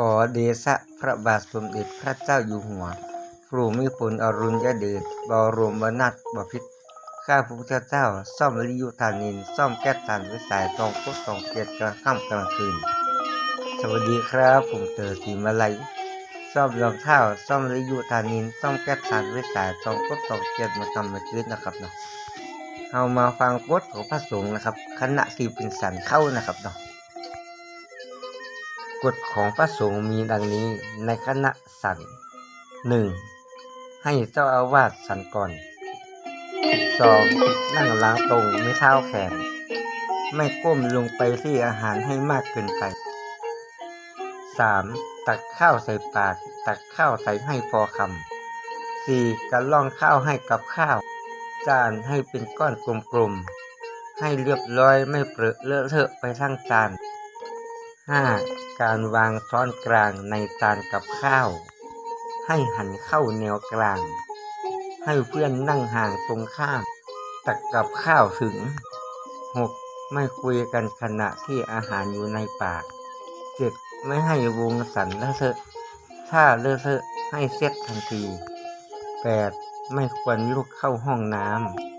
ขอเดชะพระบาทสมเด็จพระเจ้าอยู่หัวพระมิพลอรุณยเดชบรมนาถบพิตรข้าพระพุทธเจ้า ซ่อมลิยุทานิน ซ่อมแก้ทานวิสายตองพุทธสองเกียรติกลางค่ำกลางคืน สวัสดีครับ ผมเตอสีมาลัยซ่อมรองเท้าซ่อมลิยุทานิน ซ่อมแก้ทานวิสายตองพุทธสองเกียรติมาทำมาคืนนะครับเนาะเอามาฟังบทของพระสงฆ์นะครับ คณะที่เป็นสันเข้านะครับเนาะ กฎของพระสงฆ์มีดังนี้ในคณะสันหนึ่งให้เจ้าอาวาสสันก่อนสองนั่งล้างตรงไม่เท้าแขน ไม่ก้มลงไปที่อาหารให้มากเกินไปสามตักข้าวใส่ปาก ตักข้าวใส่ให้พอคำสี่การล่องข้าวให้กับข้าว จานให้เป็นก้อนกลมๆ ให้เรียบร้อยไม่เปรอะเลอะเทอะไปทั้งจาน 5. การวางช้อนกลางในจานกับข้าว ให้หันเข้าแนวกลาง ให้เพื่อนนั่งห่างตรงข้าม ตักกับข้าวถึง 6. ไม่คุยกันขณะที่อาหารอยู่ในปาก 7. ไม่ให้วงสันเลอะเทอะถ้าเลอะเทอะให้เซ็ตทันที 8. ไม่ควรลุกเข้าห้องน้ำ